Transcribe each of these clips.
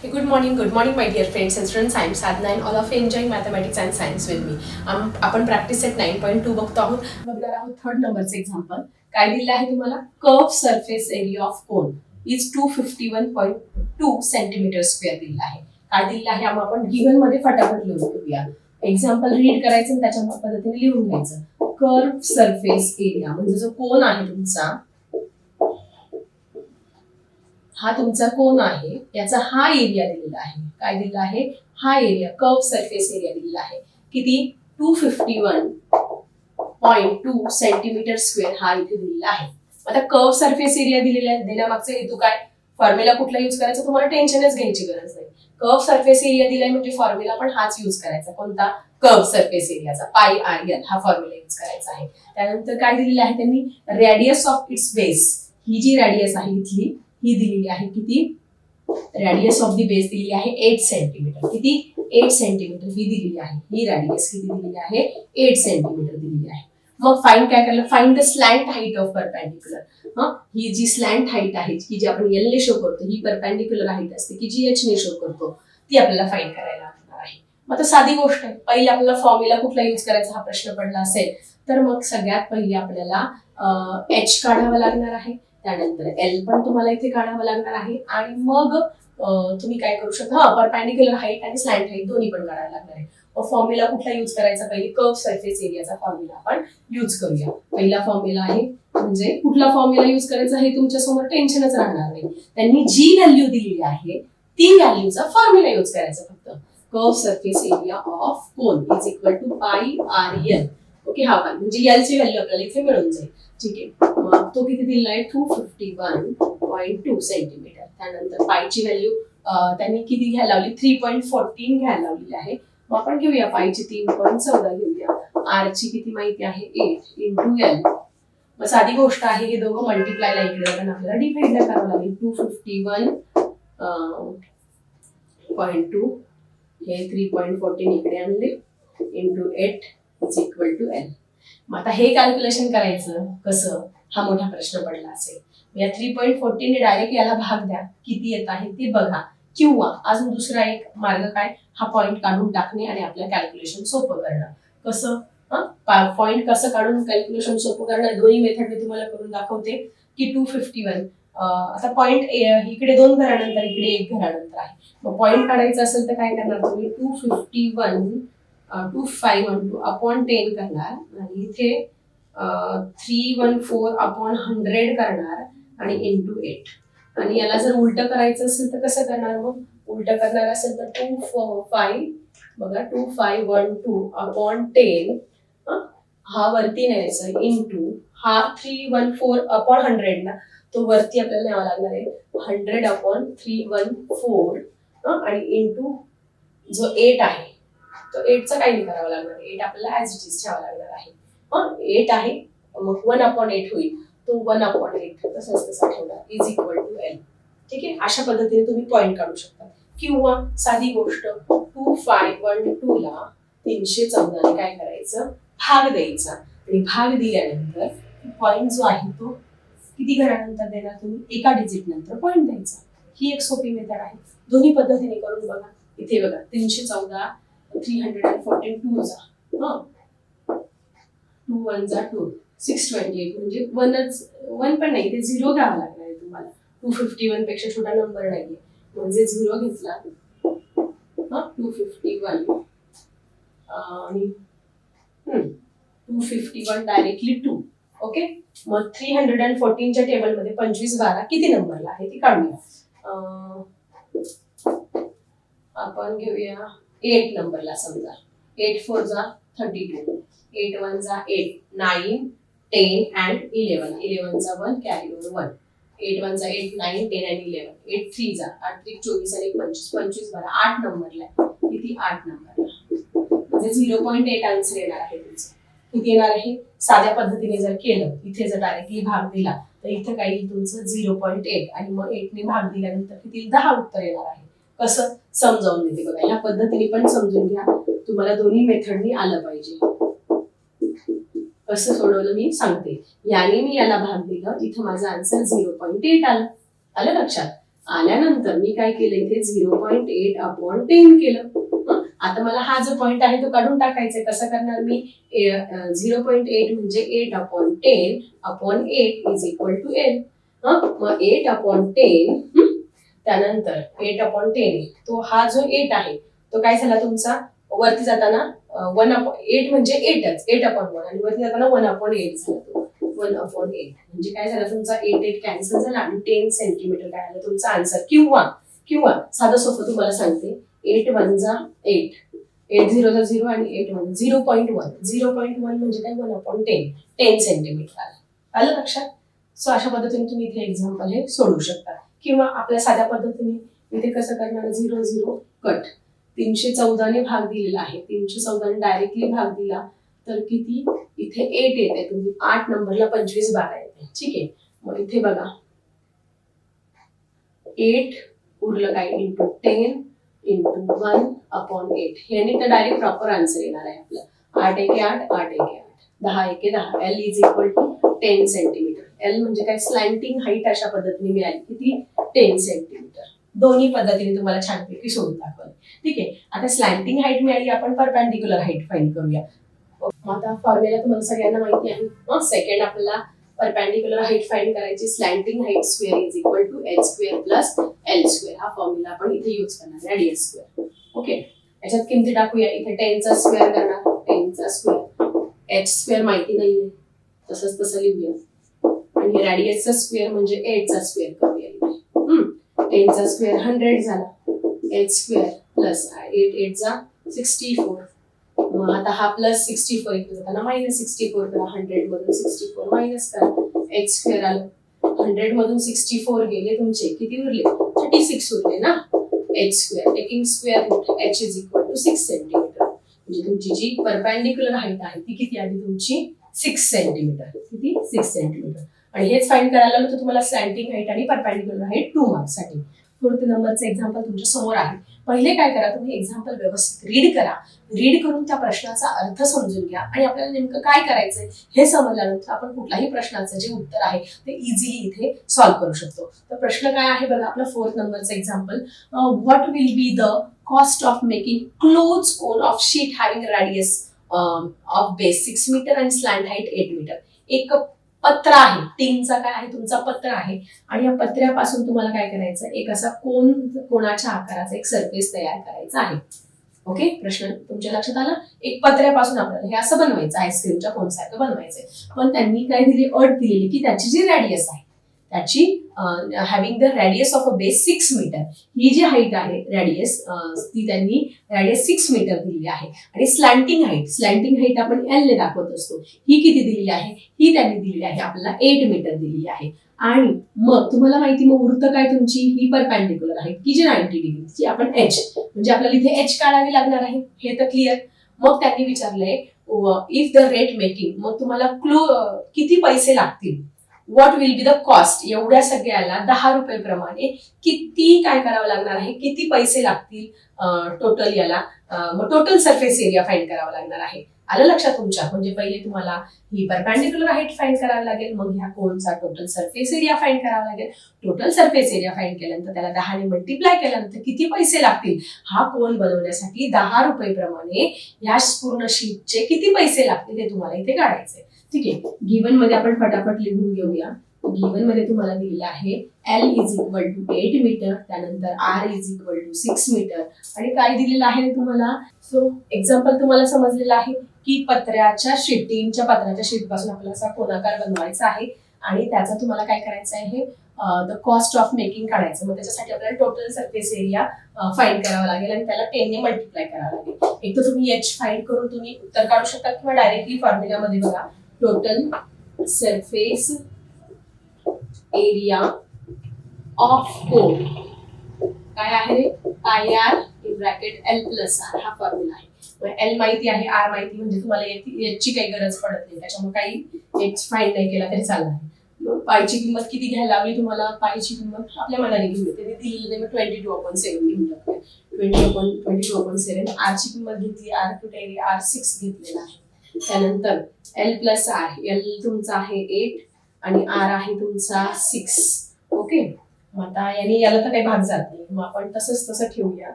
Hey, good morning, good morning, my dear friends and students. I am Sadhna and all of you enjoying mathematics and science with me. Um, आपण practice set nine point two बघतो आहोत. बघणार आहोत third नंबरचं example काय दिलं आहे तुम्हाला? Curve surface area of cone is two fifty one point two centimetre square दिलेला आहे. काय दिलं आहे? आपण गिव्हनमध्ये फटाफट लिहून घेऊया. एक्झाम्पल रीड करायचं आणि त्याच्या पद्धतीने लिहून घ्यायचं. कर्व सरफेस एरिया म्हणजे जो कोन आहे तुमचा हा तुमचा कोण आहे याचा हा एरिया दिलेला आहे. काय दिलेला आहे? हा एरिया कर्व सरफेस एरिया दिलेला आहे. किती? Two fifty one point two centimetre square हा इथे दिलेला आहे. आता कर्व सरफेस एरिया दिलेला देण्यामागचा हेतू काय? फॉर्म्युला कुठला युज करायचा? तुम्हाला टेन्शनच घ्यायची गरज नाही. कर्व सरफेस एरिया दिलाय म्हणजे फॉर्म्युला पण हाच युज करायचा. कोणता? कर्व सरफेस एरियाचा पाय आर एल हा फॉर्म्युला युज करायचा आहे. त्यानंतर काय दिलेलं आहे त्यांनी? रेडियस ऑफ इट्स बेस ही जी रेडियस आहे इथली ही दिलेली आहे किती? रॅडियस ऑफ दी बेस दिलेली आहे एट सेंटीमीटर किती? एट सेंटीमीटर ही दिलेली आहे. ही रॅडियस किती दिलेली आहे? एट सेंटीमीटर दिलेली आहे. मग फाईन काय करायला find the slant height of perpendicular हा? ही जी स्लॅन्ट हाईट आहे की जी आपण एल ने शो करतो ही परपॅन्डिक्युलर हाईट असते की जी एच ने शो करतो ती आपल्याला फाईन करायला लागणार आहे. मग आता साधी गोष्ट आहे. पहिले आपल्याला फॉर्म्युला कुठला युज करायचा हा प्रश्न पडला असेल तर मग सगळ्यात पहिले आपल्याला एच काढावा लागणार आहे. त्यानंतर एल पण तुम्हाला इथे काढावं लागणार आहे. आणि मग तुम्ही काय करू शकता? हा परपॅन्डिक्युलर हाईट आणि स्लॅन्ट हाईट दोन्ही पण काढायला लागणार आहे. फॉर्म्युला कुठला युज करायचा? पहिले कर्व सरफेस एरियाचा फॉर्म्युला आपण युज करूया. पहिला फॉर्म्युला आहे म्हणजे कुठला फॉर्म्युला युज करायचा हे तुमच्यासमोर टेन्शनच राहणार नाही. त्यांनी जी व्हॅल्यू दिलेली आहे ती व्हॅल्यूचा फॉर्म्युला युज करायचा फक्त. Curve surface area of cone is equal to pi r l okay हा पण म्हणजे एल ची व्हॅल्यू आपल्याला इथे मिळून जाईल. ठीक आहे. मग तो किती दिलेला आहे two fifty one point two centimetre त्यानंतर पायची व्हॅल्यू त्यांनी किती घ्यायला लावली? थ्री पॉईंट फोर्टीन घ्यायला लावलेली आहे. मग आपण घेऊया पायची तीन पॉईंट चौदा घेऊया. आरची किती माहिती आहे? एट इंटू एल मग साधी गोष्ट आहे हे दोघं मल्टिप्लायला इकडे आपण आपल्याला डिफाईडला करावं लागेल. Two fifty one point two हे थ्री पॉईंट फोर्टीन इकडे आणले. Into eight is equal to l मग आता हे कॅल्क्युलेशन करायचं कसं? हा मोठा प्रश्न पडला असेल. या थ्री पॉईंट फोर्टीन डायरेक्ट याला भाग द्या. किती येत आहे ते बघा. किंवा अजून दुसरा एक मार्ग काय? हा पॉईंट काढून टाकणे आणि आपलं कॅल्क्युलेशन सोपं करणं. कसं? पॉईंट कसं काढून कॅल्क्युलेशन सोपं करणं? दोन्ही मेथड मी तुम्हाला करून दाखवते. की टू फिफ्टी वन आता पॉईंट इकडे दोन घरानंतर इकडे एक घरानंतर आहे. मग पॉईंट काढायचं असेल तर काय करणार तुम्ही? Two fifty one two five one two upon ten करणार. आणि इथे three one four upon hundred करणार आणि इंटू एट आणि याला जर उलट करायचं असेल तर कसं करणार मग? उलट करणार असेल तर टू फाईव्ह बघा two five one two upon ten हा वरती न्यायचा इंटू हा three one four upon hundred ना तो वरती आपल्याला न्यावा लागणार आहे. Hundred upon three one four आणि इंटू जो एट आहे तो एटचा काही नाही करावं लागणार. एट आपल्याला ऍज इट इज ठेवावा लागणार आहे. मग एट आहे. मग वन अपॉन एट होईल. तो वन अपॉन एट तसंच तसा ठेवला. इज इक्वल टू एल ठीक आहे? अशा पद्धतीने तुम्ही पॉईंट काढू शकता. किंवा साधी गोष्ट टू फाय वन टू ला तीनशे चौदाने काय करायचं? भाग द्यायचा. आणि भाग दिल्यानंतर पॉईंट जो आहे तो किती घरानंतर देणार तुम्ही? एका डिजिट नंतर पॉईंट द्यायचा. ही एक सोपी मेथड आहे. दोन्ही पद्धतीने करून बघा. इथे बघा तीनशे चौदा three hundred and fourteen two जा टू वन जा टू सिक्स ट्वेंटी एट म्हणजे वनच वन पण नाही ते झिरो घ्यावा लागणार आहे तुम्हाला. टू फिफ्टी वनपेक्षा छोटा नंबर नाहीये. म्हणजे झिरो घेतला हा टू फिफ्टी वन आणि two fifty one directly two okay मग थ्री हंड्रेड अँड फोर्टीनच्या टेबलमध्ये पंचवीस बारा किती नंबरला आहे ती काढूया. आपण घेऊया एट नंबरला समजा. एट फोर जा थर्टी टू एट वन जा eight nine ten and eleven इलेवनचा one carry over one eight one जा eight nine ten and eleven eight three जा आठ त्रिक चोवीस आणि पंचवीस पंचवीस बारा आठ नंबरला आहे किती? आठ नंबरला म्हणजे झिरो पॉईंट एट आन्सर येणार आहे तुमचं. किती येणार आहे? साध्या पद्धतीने जर केलं इथे जर डायरेक्टली भाग दिला तर इथं काय येईल तुमचं? झिरो पॉईंट एट आणि मग एटने भाग दिल्यानंतर किती? दहा उत्तर येणार आहे. कसं? समजावून देते बघा. या पद्धतीने पण समजून घ्या. तुम्हाला दोन्ही मेथडनी आलं पाहिजे. असं सोडवलं मी सांगते. याने मी याला भाग दिला. इथं माझा आन्सर झिरो पॉईंट एट आला. आलं लक्षात? आल्यानंतर मी काय केलं इथे? Zero point eight upon ten केलं. आता मला हा जो पॉईंट आहे तो काढून टाकायचा आहे कसं करणार मी? झिरो पॉईंट एट म्हणजे eight upon ten upon eight is equal to l मग एट अपॉन टेन त्यानंतर एट अपॉन टेन तो हा जो एट आहे तो काय झाला तुमचा? वरती जाताना वन अपॉन एट म्हणजे एटच एट अपॉन वन आणि वरती जाताना वन अपॉन एट जातो वन अपॉन एट म्हणजे काय झालं तुमचा एट एट कॅन्सल झाला आणि टेन सेंटीमीटर काय आलं? तुमचा आन्सर किंवा किंवा साधं सोपं तुम्हाला सांगते. एट वन जा एट एट झिरो झिरो आणि eight one zero point one zero point one म्हणजे काय? One upon ten ten centimetre आलं. आलं लक्षात? सो अशा पद्धतीने तुम्ही इथे एक्झाम्पल हे सोडवू शकता. किंवा आपल्या साध्या पद्धतीने इथे कसं करणार? झिरो झिरो कट तीनशे चौदाने भाग दिलेला आहे. तीनशे चौदाने डायरेक्टली भाग दिला तर किती? इथे एट येते. तुम्ही आठ नंबरला पंचवीस बारा येते. ठीक आहे? मग इथे बघा. एट उरलं काय? Into ten into one upon eight याने तर डायरेक्ट प्रॉपर आन्सर येणार आहे आपलं. आठ एके आठ आठ एके आठ. दहा एके दहा. L is equal to ten centimetre l म्हणजे काय? स्लँटिंग हाईट अशा पद्धतीने मिळाली. किती? टेन सेंटीमीटर दोन्ही पद्धतीने तुम्हाला छानपैकी शोधून दाखवलं. ठीक आहे? आता स्लँटिंग हाईट मिळाली आपण परपॅन्डिक्युलर हाईट फाईंड करूया. मग आता फॉर्म्युला तुम्हाला सगळ्यांना माहिती आहे. मग सेकंड आपल्याला परपॅन्डिक्युलर हाईट फाईंड करायची slanting height square is equal to h square plus l square हा फॉर्म्युला आपण इथे यूज करणार आहे डीएस स्क्वेअर ओके याच्यात किमती टाकूया. इथे टेनचा स्क्वेअर करणार. टेनचा स्क्वेअर एच स्क्वेअर माहिती नाहीये. तसंच तसं लिहूया. आणि रॅडियसचा स्क्वेअर म्हणजे एटचा स्क्वेअर करूया टेनचा स्क्वेअर हंड्रेड झाला. एच स्क्वेअर प्लस एट एटचा सिक्स्टी फोर मग आता हा प्लस सिक्स्टी फोर इकडे जाताना मायनस सिक्स्टी फोर करा हंड्रेड मधून सिक्स्टी फोर मायनस करा. एच स्क्वेअर आलं. हंड्रेड मधून सिक्स्टी फोर गेले तुमचे किती उरले? थर्टी सिक्स उरले ना? H square taking square root h is equal to six centimetre म्हणजे तुमची जी परपॅन्डिक्युलर हाईट आहे ती किती आली तुमची? सिक्स सेंटीमीटर किती? सिक्स सेंटीमीटर आणि हेच फाईन करायला आलं तर तुम्हाला स्लँटिंग हाईट आणि परपॅन्डिक्युलर हाईट टू मार्क्ससाठी फोर्थ नंबरचं एक्झाम्पल तुमच्यासमोर आहे. पहिले काय करा तुम्ही एक्झाम्पल व्यवस्थित रीड करा. रीड करून त्या प्रश्नाचा अर्थ समजून घ्या. आणि आपल्याला नेमकं काय करायचंय हे समजल्यानंतर आपण कुठल्याही प्रश्नाचं जे उत्तर आहे ते इझिली इथे सॉल्व्ह करू शकतो. तर प्रश्न काय आहे बघा आपला फोर्थ नंबरचं example what will be the cost of making close cone of sheet having radius of base six metre and slant height eight metre एक पत्र आहे. तीनचा काय आहे? तुमचा पत्र आहे. आणि या पत्र्यापासून तुम्हाला काय करायचं? एक असा कोण कोणाच्या आकाराचा एक सरफेस तयार करायचा आहे. ओके प्रश्न तुमच्या लक्षात आला? एक पत्र्यापासून आपल्याला हे असं बनवायचं. आईस्क्रीमच्या कोणसारखं बनवायचंय. पण त्यांनी काय दिली? अट दिलेली की त्याची जी रॅडियस आहे. त्याची having the radius of a base six metre ही जी हाईट आहे रॅडियस ती त्यांनी रॅडियस सिक्स मीटर दिलेली आहे. आणि स्लँटिंग हाईट स्लँटिंग हाईट आपण एलने दाखवत असतो. ही किती दिलेली आहे? ही त्यांनी दिलेली आहे आपल्याला एट मीटर दिलेली आहे. आणि मग तुम्हाला माहिती मग वृत्त काय तुमची? ही परपॅन्डिक्युलर आहे. की जी नाईन्टी डिग्री आपण एच म्हणजे आपल्याला इथे एच काढावी लागणार आहे? हे तर क्लिअर मग त्यांनी विचारलंय इफ द रेट मेकिंग मग तुम्हाला क्लो किती पैसे लागतील? What will be the cost एवढ्या सगळ्याला दहा रुपये प्रमाणे किती काय करावं लागणार आहे? किती पैसे लागतील टोटल याला? मग टोटल सरफेस एरिया फाईंड करावा लागणार आहे. आलं लक्षात तुमच्या? म्हणजे पहिले तुम्हाला ही परपॅन्डिक्युलर हाईट फाईंड करावी लागेल मग ह्या कोणचा टोटल सरफेस एरिया फाईंड करावा लागेल. टोटल सरफेस एरिया फाईंड केल्यानंतर त्याला दहाने मल्टिप्लाय केल्यानंतर किती पैसे लागतील? हा कोन बनवण्यासाठी दहा रुपये प्रमाणे ह्या पूर्ण शीटचे किती पैसे लागतील हे तुम्हाला इथे काढायचे ठीक आहे. गिवनमध्ये आपण फटाफट लिहून घेऊया. गिवनमध्ये तुम्हाला दिलेलं आहे L is equal to eight metre त्यानंतर R is equal to six metre आणि काय दिलेलं आहे तुम्हाला? सो एक्झाम्पल तुम्हाला समजलेलं आहे की पत्र्याच्या शीट पत्र्याच्या शीट आपल्याला असा कोणाकार बनवायचा आहे आणि त्याचा तुम्हाला काय करायचं आहे? द कॉस्ट ऑफ मेकिंग काढायचं. मग त्याच्यासाठी आपल्याला टोटल सरफेस एरिया फाईंड करावा लागेल आणि त्याला टेनने मल्टिप्लाय करावं लागेल. एक तर तुम्ही एच फाईंड करून तुम्ही उत्तर काढू शकता किंवा डायरेक्टली फॉर्म्युल्यामध्ये बघा. Total surface area of cone काय आहे? Pi R in bracket L plus R हा फॉर्म्युला आहे. एल माहिती आहे आर माहिती म्हणजे तुम्हाला याची काही गरज पडत नाही. त्याच्यामुळे काही एक्स फाईंड नाही केला तरी चालणार. पायची किंमत किती घ्यायला लागली तुम्हाला? पायची किंमत आपल्या मनाने घेऊन येते. दिलेली मी ट्वेंटी टू अपॉन सेवन घेऊन टाकते. Twenty upon twenty two upon seven आरची किंमत घेतली आर कुठे आर सिक्स घेतलेला आहे. त्यानंतर एल प्लस आर एल तुमचा आहे एट आणि आर आहे तुमचा सिक्स ओके मग आता यांनी याला तर काही भाग जात नाही. मग आपण तसंच तसं ठेवूया.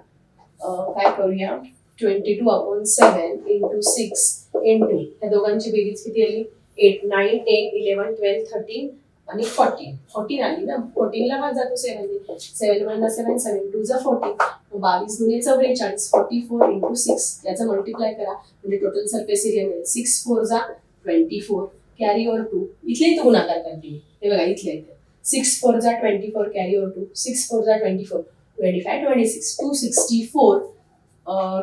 काय करूया? Twenty two upon seven into six into या दोघांची बेरीज किती आली? Eight nine ten eleven twelve thirteen आणि फोर्टीन फोर्टीन आली ना? फोर्टीनला भाग जातो seven seven one seven seven two जा फोर्टीन बावीस गुणे चौवेचाळीस फोर्टी फोर इंटू सिक्स याचा मल्टिप्लाय करा. म्हणजे टोटल सरफेस एरिया मिळेल. सिक्स फोर जा twenty four carry over two इथले तो गुणाकार करते हे बघा इथले इथे. सिक्स फोर जा twenty four carry over two six four जा twenty four twenty five twenty six two sixty four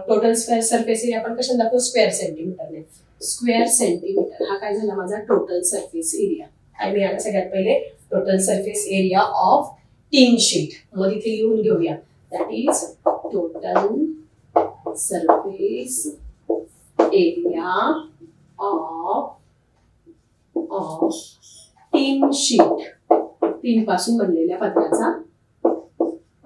total square surface area आपण कशाने दाखवू? स्क्वेअर सेंटीमीटरने स्क्वेअर सेंटीमीटर हा काय झाला? माझा टोटल सरफेस एरिया काय मी आता सगळ्यात पहिले total surface area of tin sheet मग इथे लिहून घेऊया. That is total surface area of of tin sheet tin पासून बनलेल्या पत्राचा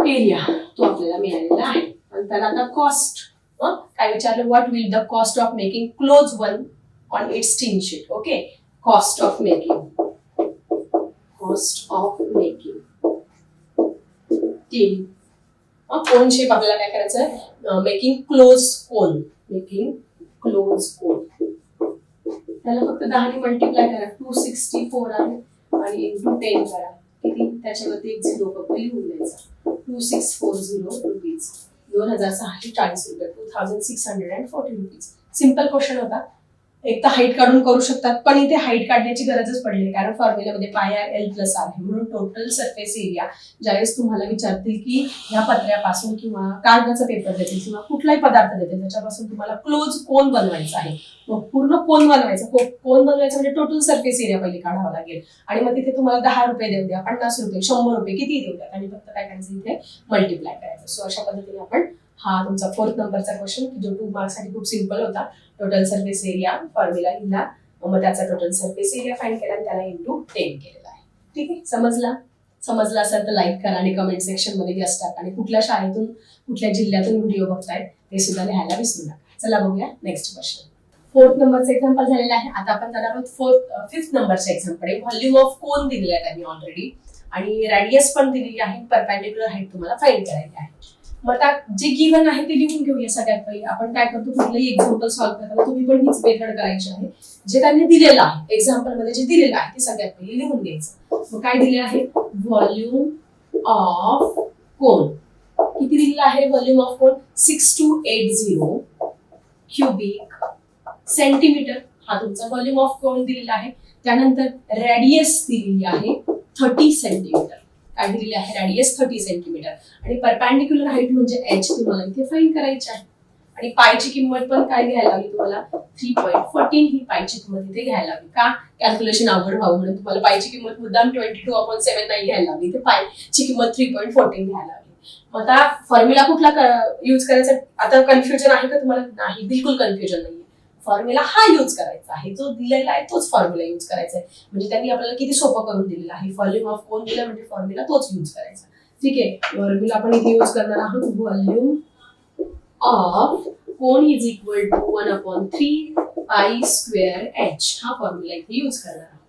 एरिया तो आपल्याला मिळालेला आहे. नंतर आता कॉस्ट काय विचारलं? What will the cost of making close one on its tin sheet okay cost of making cost of making तीन. कोन शेप आपल्याला काय करायचं making close cone making close cone त्याला फक्त दहाने मल्टिप्लाय करा. टू सिक्स्टी फोर आहे आणि इंटू टेन करा. किती? त्याच्यावरती एक झिरो फक्त लिहून द्यायचा. Two six four zero rupees दोन हजार सहाशे चाळीस रुपये. Two thousand six hundred and forty rupees simple question होता. एक तर हाईट काढून करू शकतात पण इथे हाईट काढण्याची गरजच पडली कारण फॉर्म्युलामध्ये पाय आर एल प्लस आर आहे. म्हणून टोटल सरफेस एरिया ज्यावेळेस तुम्हाला विचारतील की ह्या पत्र्यापासून किंवा कागदाचा पेपर देतील किंवा कुठलाही पदार्थ देतील त्याच्यापासून तुम्हाला क्लोज कोन बनवायचा आहे. मग पूर्ण कोन बनवायचा. को- कोन बनवायचं म्हणजे टोटल सरफेस एरिया पहिले काढावा लागेल. आणि मग तिथे तुम्हाला दहा रुपये देऊ द्या पन्नास रुपये शंभर रुपये किती देऊ द्या. आणि फक्त काय करायचं इथे मल्टिप्लाय करायचं. सो अशा पद्धतीने आपण हा तुमचा फोर्थ नंबरचा क्वेश्चन जो टू मार्क्ससाठी खूप सिंपल होता टोटल सर्फेस एरिया फॉर्म्युला लिहिला मग त्याचा टोटल सर्फेस एरिया फाईंड केला आणि त्याला इंटू टेन केलेला आहे. ठीक आहे? समजला? समजला असेल तर लाईक करा आणि कमेंट सेक्शनमध्ये टाका. आणि कुठल्या शाळेतून कुठल्या जिल्ह्यातून व्हिडिओ बघतायत ते सुद्धा लिहायला विसरू नका. चला बघूया नेक्स्ट क्वेश्चन फोर्थ नंबरचं एक्झाम्पल झालेलं आहे. आता आपण जाणार आहोत फोर्थ फिफ्थ नंबरच्या एक्झामकडे व्हॉल्यूम ऑफ कोन दिलेला आहे त्यांनी ऑलरेडी आणि रॅडियस पण दिलेली आहे. परपॅन्डिक्युलर हाईट तुम्हाला फाईंड करायची आहे. मग आता जे गिवन आहे ते लिहून घेऊया सगळ्यात पहिले. आपण काय करतो कुठलंही एक्झाम्पल सॉल्व्ह करताना तुम्ही पण हीच मेथड करायची आहे. जे त्यांनी दिलेलं आहे एक्झाम्पलमध्ये जे दिलेलं आहे ते सगळ्यात पहिले लिहून घ्यायचं. मग काय दिले आहे? व्हॉल्यूम ऑफ कोन किती दिलेलं आहे? Volume of cone six two eight zero cubic centimetre हा तुमचा व्हॉल्यूम ऑफ कोन दिलेला आहे. त्यानंतर रेडियस दिलेली आहे थर्टी सेंटीमीटर काय दिलेली आहे. रॅडियस थर्टी सेंटीमीटर आणि परपॅन्डिक्युलर हाईट म्हणजे एच तुम्हाला इथे फाईन करायची आहे. आणि पायची किंमत पण काय घ्यायला हवी तुम्हाला? थ्री पॉईंट फोर्टीन ही पायची किंमत इथे घ्यायला हवी का? कॅल्क्युलेशन अवघड व्हावं म्हणून तुम्हाला पायची किंमत मुद्दाम ट्वेंटी टू अपॉन सेव्हन नाही घ्यायला हवी. इथे पायची किंमत थ्री पॉईंट फोर्टीन घ्यायला हवी. मग आता फॉर्म्युला कुठला यूज करायचा? आता कन्फ्युजन आहे का तुम्हाला? नाही बिलकुल कन्फ्युजन नाही फॉर्म्युला हा यूज करायचा आहे. जो दिलेला आहे तोच फॉर्म्युला यूज करायचा आहे. म्हणजे त्यांनी आपल्याला किती सोपं करून दिलेलं आहे. व्हॉल्यूम ऑफ कोण दिलं म्हणजे फॉर्म्युला तोच यूज करायचा. ठीक आहे. फॉर्म्युला आपण इथे यूज करणार आहोत. Volume of cone is equal to one upon three pi square H हा फॉर्म्युला इथे यूज करणार आहोत.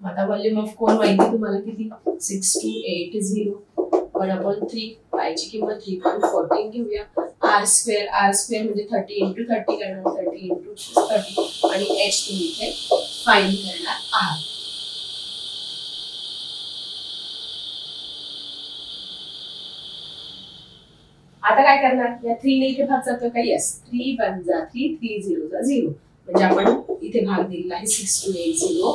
आता व्हॉल्यूम ऑफ कोण माहिती तुम्हाला किती? Six two eight zero one upon three आयची किंमत थ्री पॉईंट फोर्टीन घेऊया. आर स्क्वेअर आर स्क्वेअर म्हणजे थर्टी इंटू थर्टी करणार थर्टी इंटू थर्टी आणि एच तुम्ही इथे फाईन करणार आहात. आता काय करणार? या थ्री ने इथे भाग जातो का? येस थ्री वन जा थ्री थ्री झिरो जा झिरो म्हणजे आपण इथे भाग दिलेला आहे सिक्स टू एट झिरो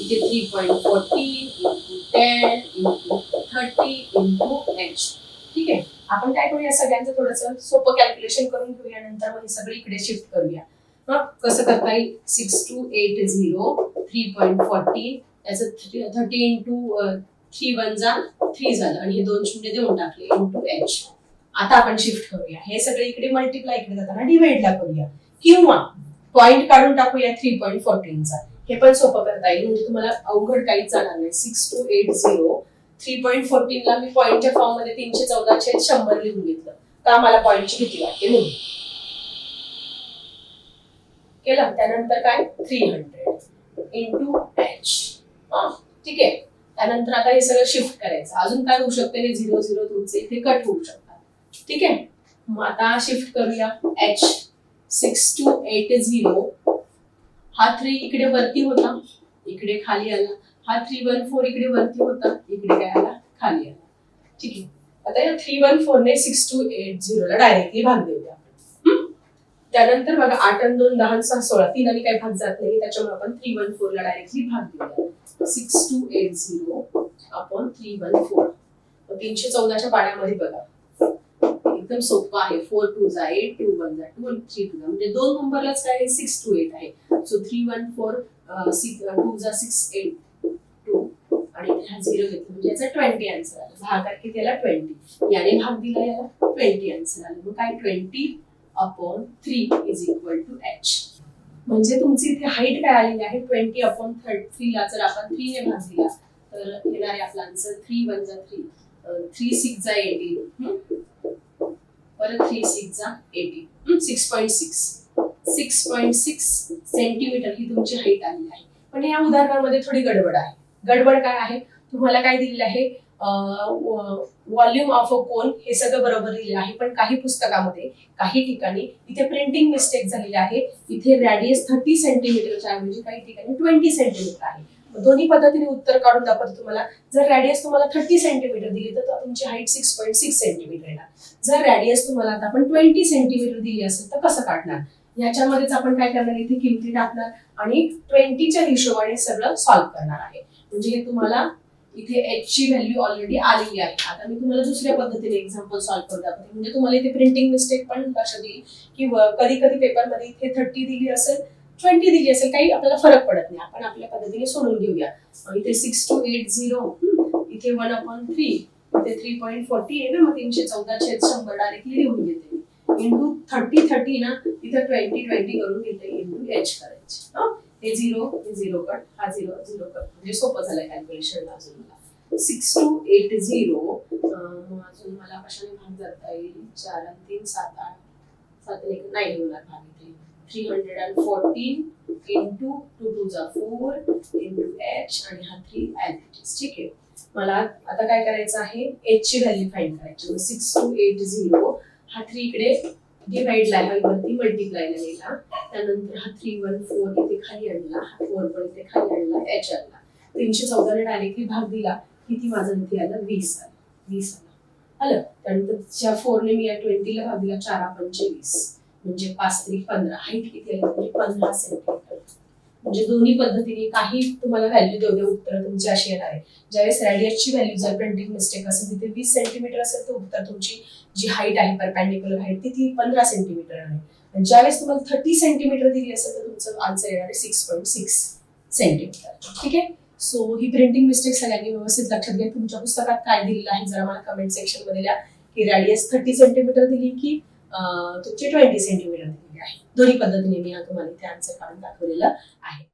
इथे three point fourteen into ten into thirty into H ठीक आहे? आपण काय करूया सगळ्यांचं थोडंसं सोपं कॅल्क्युलेशन करून घेऊया नंतर मग हे सगळं इकडे शिफ्ट करूया. हा? कसं करता येईल? Six two eight zero three point fourteen त्याचं थर्टी इंटू थ्री वन जा थ्री झालं आणि हे दोन शून्य देऊन टाकले इंटू एच आता आपण शिफ्ट करूया. हे सगळे इकडे मल्टिप्लाय इकडे जाताना डिवाइडला करूया. किंवा पॉईंट काढून टाकूया थ्री पॉईंट फोर्टीनचा हे पण सोपं करता येईल. म्हणजे तुम्हाला अवघड काहीच जाणार नाही. Six two eight zero three point फोर्टीनला मी पॉईंटच्या फॉर्ममध्ये तीनशे चौदाशे शंभर लिहून घेतलं. का मला पॉईंटची भीती वाटते म्हणून. केलं. त्यानंतर काय? थ्री हंड्रेड इंटू एच ठीक आहे. त्यानंतर आता हे सगळं शिफ्ट करायचं. अजून काय होऊ शकतं? हे झिरो झिरो तुमचे इथे कट होऊ शकतात. ठीक आहे? मग आता शिफ्ट करूया. H six two eight zero हा थ्री इकडे वरती होता. इकडे खाली आला. हा थ्री वन फोर इकडे वरती होता इकडे काय आला? खाली आला. ठीक आहे. आता या थ्री वन फोर ने सिक्स टू एट झिरोला डायरेक्टली भाग देऊया आपण. त्यानंतर बघा आठ आणि दोन दहा सहा सोळा तीन आणि काही भाग जात नाही त्याच्यामुळे आपण थ्री वन फोर ला डायरेक्टली भाग देऊया. सिक्स टू एट झिरो आपण थ्री वन फोर तीनशे चौदाच्या पाण्यामध्ये बघा. एकदम सोपं आहे. फोर टू जा एट टू वन जा टू थ्री टू जा म्हणजे दोन नंबरलाच काय सिक्स टू एट आहे. So three one four six two जा सिक्स एट आणि हा झिरो घेतला म्हणजे याचा ट्वेंटी आन्सर आला. भागात किती आला ट्वेंटी याने भाग दिला याला ट्वेंटी आन्सर आला. मग काय? Twenty upon three is equal to H म्हणजे तुमची इथे हाईट काय आलेली आहे? ट्वेंटी अपॉन थर्ड थ्रीला जर आपण थ्रीने भाग दिला तर येणार आहे आपला आन्सर थ्री वन जा थ्री थ्री सिक्स जा एटीन परत थ्री सिक्स जा eighteen six point six six point six centimetre ही तुमची हाईट आलेली आहे. पण या उदाहरणामध्ये थोडी गडबड आहे. गडबड काय आहे? तुम्हाला काय दिलेलं आहे? व्हॉल्यूम ऑफ अ कोन हे सगळं बरोबर दिलेलं आहे. पण काही पुस्तकामध्ये काही ठिकाणी इथे प्रिंटिंग मिस्टेक झालेली आहे. इथे रॅडियस थर्टी सेंटीमीटरच्या ऐवजी काही ठिकाणी ट्वेंटी सेंटीमीटर आहे. मग दोन्ही पद्धतीने उत्तर काढून दाखवतो तुम्हाला. जर रॅडियस तुम्हाला थर्टी सेंटीमीटर दिली तर तुमची height six point six centimetre येणार. जर रॅडियस तुम्हाला आता आपण ट्वेंटी सेंटीमीटर दिली असेल तर कसं काढणार? याच्यामध्येच आपण काय करणार? इथे किमती टाकणार आणि ट्वेंटीच्या हिशोबाने सगळं सॉल्व्ह करणार आहे. म्हणजे हे तुम्हाला इथे एच ची व्हॅल्यू ऑलरेडी आलेली आहे. आता मी तुम्हाला दुसऱ्या पद्धतीने एक्झाम्पल सॉल्व्ह करून दाखवते. म्हणजे तुम्हाला इथे प्रिंटिंग मिस्टेक पण लक्षात येईल की कधी कधी पेपरमध्ये इथे थर्टी दिली असेल ट्वेंटी दिली असेल काही आपल्याला फरक पडत नाही. आपण आपल्या पद्धतीने सोडून घेऊया इथे सिक्स टू एट झिरो इथे वन अपॉन थ्री इथे थ्री पॉईंट फोर्टी आहे ना मग तीनशे चौदा छेद शंभर डायरेक्टली लिहून घेते इंटू थर्टी थर्टी ना इथे ट्वेंटी ट्वेंटी करून घेते इंटू एच करायची. हे झिरो हे झिरो कट. हा झिरो झिरो कट. म्हणजे सोपं झालं कॅल्क्युलेशन अजून मला. Six two eight zero. अजून मला कशाने भाग जाता येईल? चार आणि तीन सात आठ. सात एक. नाही होणार भाग इथे three hundred and fourteen into two two जा फोर इंटू एच आणि हा थ्री ॲल्टिटीज ठीक आहे. मला आता काय करायचं आहे? एच ची व्हॅल्यू फाईंड करायची. सिक्स टू एट झिरो हा थ्री इकडे डिवाइडला आहे वरती मल्टिप्लायला लिहिला त्यानंतर हा थ्री वन फोर इथे खाली आणला हा फोर वन इथे खाली आणला एच आणला. तीनशे चौदाने डायरेक्टली भाग दिला किती माझं इथे आलं? वीस आला. वीस आला. आलं? त्यानंतर ज्या फोरने मी या ट्वेंटीला भाग दिला चारा पंचवीस. म्हणजे पाच तरी पंधरा. हाईट किती आली? म्हणजे पंधरा सेंटीमीटर म्हणजे दोन्ही पद्धतीने काही तुम्हाला व्हॅल्यू देऊ दे उत्तर तुमची अशी येणार आहे. ज्यावेळेस रॅडियसची व्हॅल्यू जर प्रिंटिंग मिस्टेक असेल तिथे वीस सेंटीमीटर असेल तर उत्तर तुमची जी हाईट आहे परपॅन्डिक्युलर हाईट ती ती पंधरा सेंटीमीटर आहे. ज्यावेळेस तुम्हाला थर्टी सेंटीमीटर दिली असेल तर तुमचं आन्सर येणार आहे सिक्स पॉईंट सिक्स सेंटीमीटर ठीक आहे? सो ही प्रिंटिंग मिस्टेक सगळ्यांनी व्यवस्थित लक्षात घ्या. तुमच्या पुस्तकात काय दिलेलं आहे जरा मला कमेंट सेक्शनमध्ये लिहा. की रॅडियस थर्टी सेंटीमीटर दिली की तुमची ट्वेंटी सेंटीमीटर दिलेली आहे. दोन्ही पद्धतीने मी हा तुम्हाला इथे आन्सर काढून दाखवलेला आहे.